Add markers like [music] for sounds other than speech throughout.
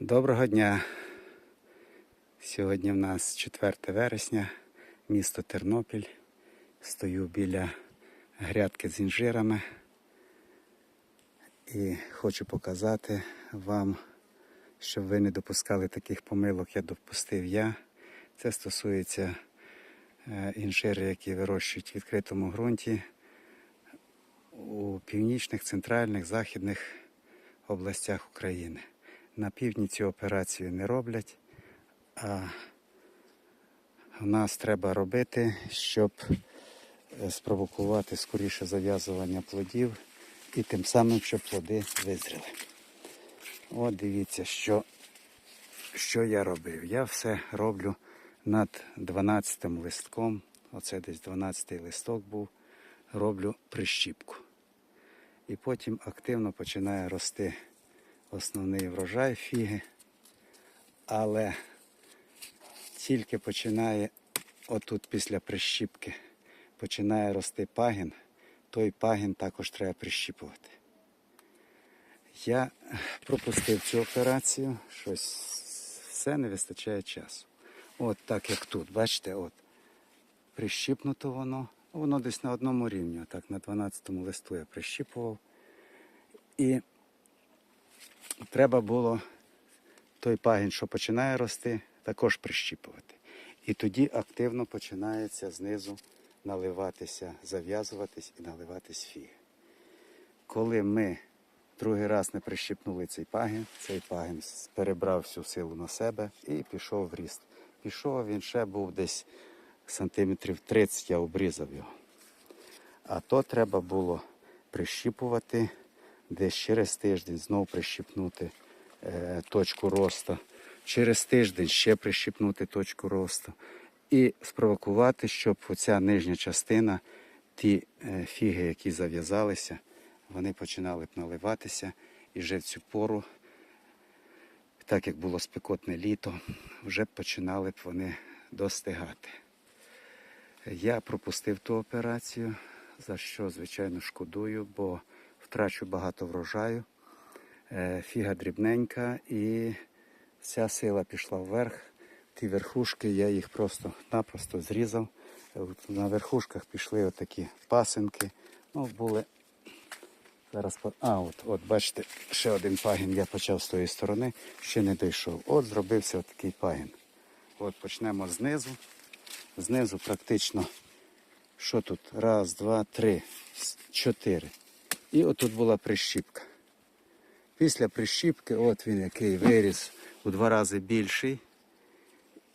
Доброго дня. Сьогодні в нас 4 вересня, місто Тернопіль. Стою біля грядки з інжирами і хочу показати вам, щоб ви не допускали таких помилок, як допустив я. Це стосується е, інжири, які вирощують в відкритому ґрунті у північних, центральних, західних областях України. На півдні цю операцію не роблять, а в нас треба робити, щоб е, спровокувати скоріше зав'язування плодів і тим самим, щоб плоди визріли. От дивіться, що, що я робив. Я все роблю над 12 листком. Оце десь 12 листок був. Роблю прищіпку. І потім активно починає рости основний врожай фіги. Але тільки починає, отут після прищіпки, починає рости пагін, той пагін також треба прищіпувати. Я пропустив цю операцію, щось все не вистачає часу. От так як тут, бачите, от прищіпнуто воно, воно десь на одному рівні, так на 12 листу я прищіпував. І треба було той пагін, що починає рости, також прищіпувати. І тоді активно починається знизу наливатися, зав'язуватись і наливатись фіги. Коли ми другий раз не прищіпнули цей пагін, цей пагін перебрав всю силу на себе і пішов в ріст. Пішов, він ще був десь сантиметрів 30, я обрізав його. А то треба було прищіпувати десь через тиждень знову прищіпнути е, точку росту. Через тиждень ще прищіпнути точку росту. І спровокувати, щоб оця нижня частина, ті е, фіги, які зав'язалися, вони починали б наливатися. І вже в цю пору, так як було спекотне літо, вже починали б вони достигати. Я пропустив ту операцію, за що, звичайно, шкодую, бо втрачу багато врожаю. Е, Фіга дрібненька і вся сила пішла вверх. Ті верхушки, я їх просто-напросто зрізав. На верхушках пішли отакі пасинки. Ну, були. Зараз А, от, от бачите, ще один пагін я почав з тої сторони, ще не дійшов. От зробився такий пагін. От почнемо знизу. Знизу практично, що тут? Раз, два, три, чотири. І отут була прищіпка. Після прищіпки, от він який виріс у два рази більший.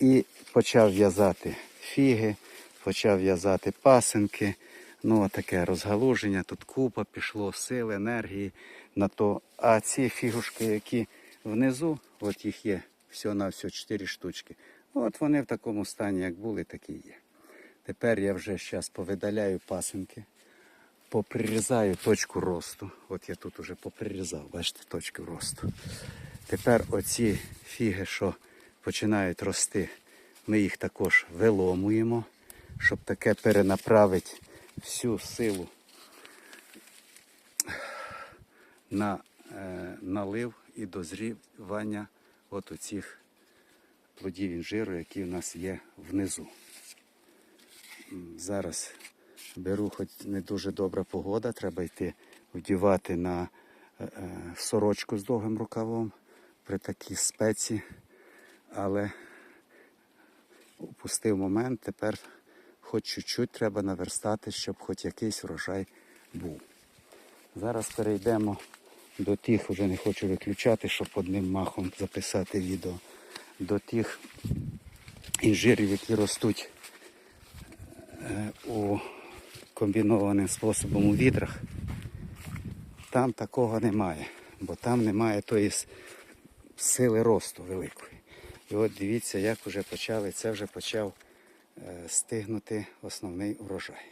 І почав в'язати фіги, почав в'язати пасинки. Ну, таке розгалуження, тут купа пішло, сил, енергії на то. А ці фігушки, які внизу, от їх є всього на всього 4 штучки. От вони в такому стані, як були, такі є. Тепер я вже зараз повидаляю пасинки, поприрізаю точку росту. От я тут уже поприрізав, бачите, точку росту. Тепер оці фіги, що починають рости, ми їх також виломуємо, щоб таке перенаправити всю силу на е, налив і дозрівання от оцих плодів інжиру, які в нас є внизу. Зараз беру, хоч не дуже добра погода, треба йти вдівати на е, е, сорочку з довгим рукавом при такій спеці, але упустив момент, тепер хоч чуть-чуть треба наверстати, щоб хоч якийсь врожай був. Зараз перейдемо до тих, вже не хочу виключати, щоб одним махом записати відео, до тих інжирів, які ростуть е, у комбінованим способом у відрах. Там такого немає, бо там немає тої сили росту великої. І от дивіться, як вже почали, це вже почав е, стигнути основний урожай.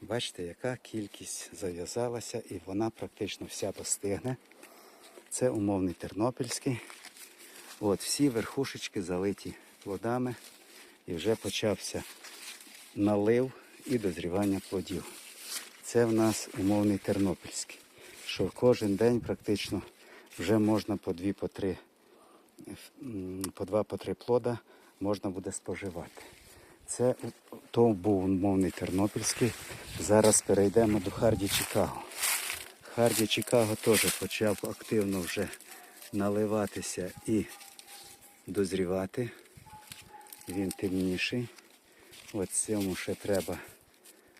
Бачите, яка кількість зав'язалася і вона практично вся достигне. Це умовний тернопільський. От всі верхушечки залиті плодами і вже почався налив і дозрівання плодів. Це в нас умовний тернопільський, що кожен день практично вже можна по дві, по три по два, по три плода можна буде споживати. Це то був умовний тернопільський. Зараз перейдемо до Харді Чикаго. Харді Чикаго теж почав активно вже наливатися і дозрівати. Він темніший. От цьому ще треба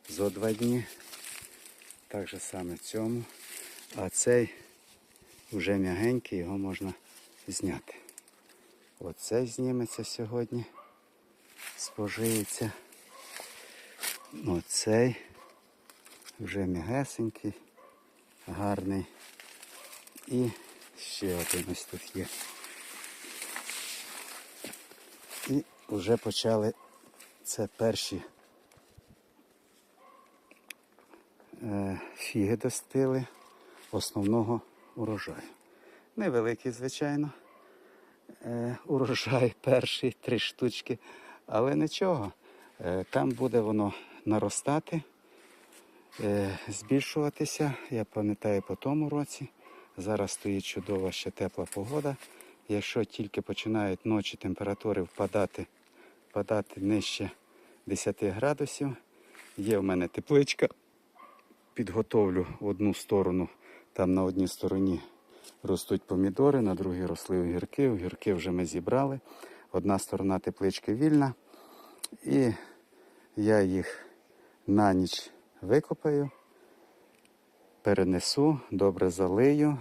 зо два дні. Так же саме цьому. А цей вже м'ягенький, його можна зняти. Оцей зніметься сьогодні. Спожиється. Оцей вже м'ягесенький, гарний. І ще один ось тут є. І вже почали це перші е, фіги достигли основного урожаю. Невеликий, звичайно. Е, урожай [laughs] перший, три штучки. Але нічого. Е, там буде воно наростати, е, збільшуватися. Я пам'ятаю по тому році. Зараз стоїть чудова ще тепла погода. Якщо тільки починають ночі температури впадати, впадати нижче 10 градусів, є в мене тепличка. Підготовлю одну сторону, там на одній стороні ростуть помідори, на другій росли огірки. Огірки вже ми зібрали. Одна сторона теплички вільна. І я їх на ніч викопаю, перенесу, добре залию,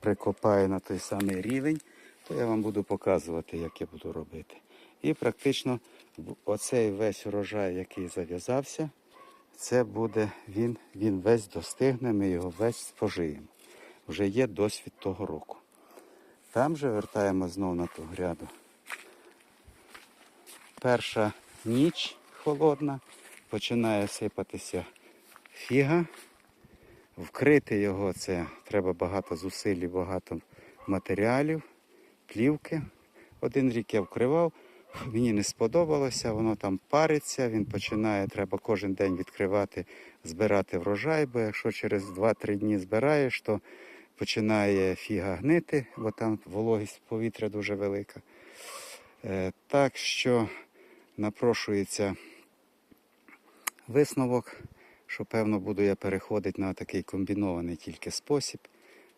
прикопаю на той самий рівень, то я вам буду показувати, як я буду робити. І практично оцей весь урожай, який зав'язався, це буде він, він весь достигне, ми його весь спожиємо. Вже є досвід того року. Там же вертаємо знову на ту гряду. Перша ніч холодна, починає сипатися фіга. Вкрити його це треба багато зусиль, багато матеріалів, плівки. Один рік я вкривав, мені не сподобалося, воно там париться, він починає, треба кожен день відкривати, збирати врожай, бо якщо через 2-3 дні збираєш, то починає фіга гнити, бо там вологість повітря дуже велика. Е, Так що напрошується висновок, що певно буду я переходити на такий комбінований тільки спосіб.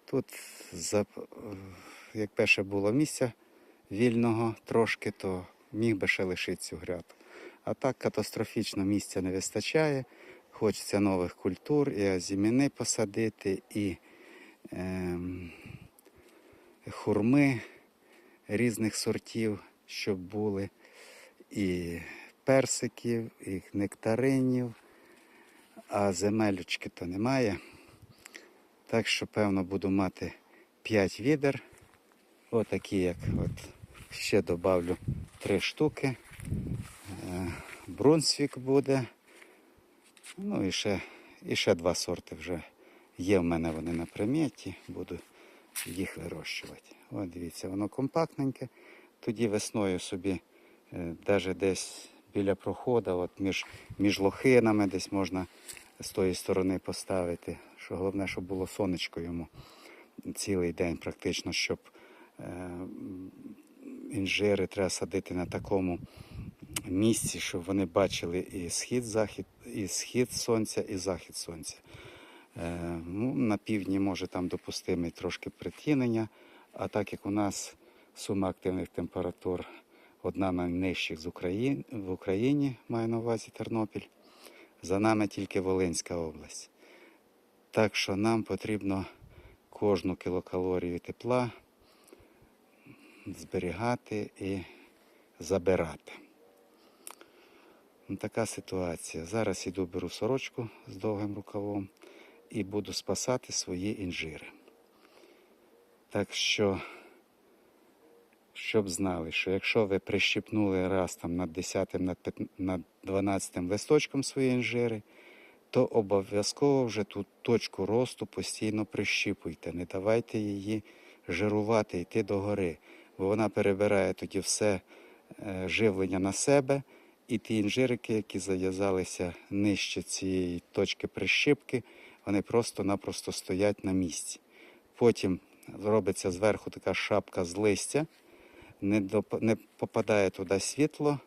Тут, е, якби ще було місця вільного трошки, то міг би ще лишити цю гряду. А так катастрофічно місця не вистачає. Хочеться нових культур, і азіміни посадити, і ем, хурми різних сортів, щоб були, і персиків, і нектаринів, а земелючки то немає. Так що, певно, буду мати 5 відер. Отакі, як от ще добавлю 3 штуки. Е, Брунсвік буде. Ну і ще, і ще два сорти вже є в мене вони на приметі, буду їх вирощувати. От дивіться, воно компактненьке. Тоді весною собі навіть десь біля проходу, от між, між лохинами десь можна з тої сторони поставити. Що головне, щоб було сонечко йому цілий день, практично, щоб е, інжири треба садити на такому місці, щоб вони бачили і схід, захід, і схід сонця, і захід сонця. Е, ну, на півдні може там допустимий трошки притінення, а так як у нас сума активних температур одна з найнижчих з Україн, в Україні, маю на увазі Тернопіль, за нами тільки Волинська область. Так що нам потрібно кожну кілокалорію тепла зберігати і забирати. Ну, така ситуація. Зараз іду беру сорочку з довгим рукавом і буду спасати свої інжири. Так що, щоб знали, що якщо ви прищипнули раз там над 10, над, 15, над 12 листочком свої інжири, то обов'язково вже ту точку росту постійно прищіпуйте. Не давайте її жирувати, йти догори, бо вона перебирає тоді все е, живлення на себе, і ті інжирики, які зав'язалися нижче цієї точки прищіпки, вони просто-напросто стоять на місці. Потім робиться зверху така шапка з листя, не, доп- не попадає туди світло,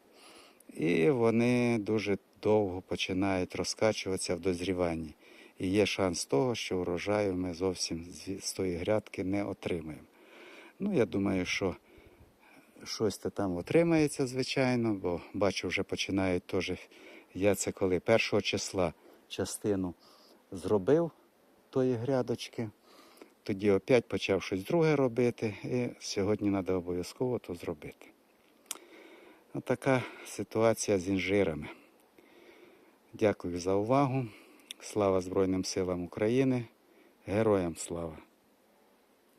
і вони дуже довго починають розкачуватися в дозріванні. І є шанс того, що урожаю ми зовсім з тої грядки не отримаємо. Ну, я думаю, що щось то там отримається, звичайно, бо бачу, вже починають теж. Я це коли першого числа частину зробив тої грядочки, тоді опять почав щось друге робити, і сьогодні треба обов'язково то зробити. Отака ситуація з інжирами. Дякую за увагу. Слава Збройним силам України. Героям слава!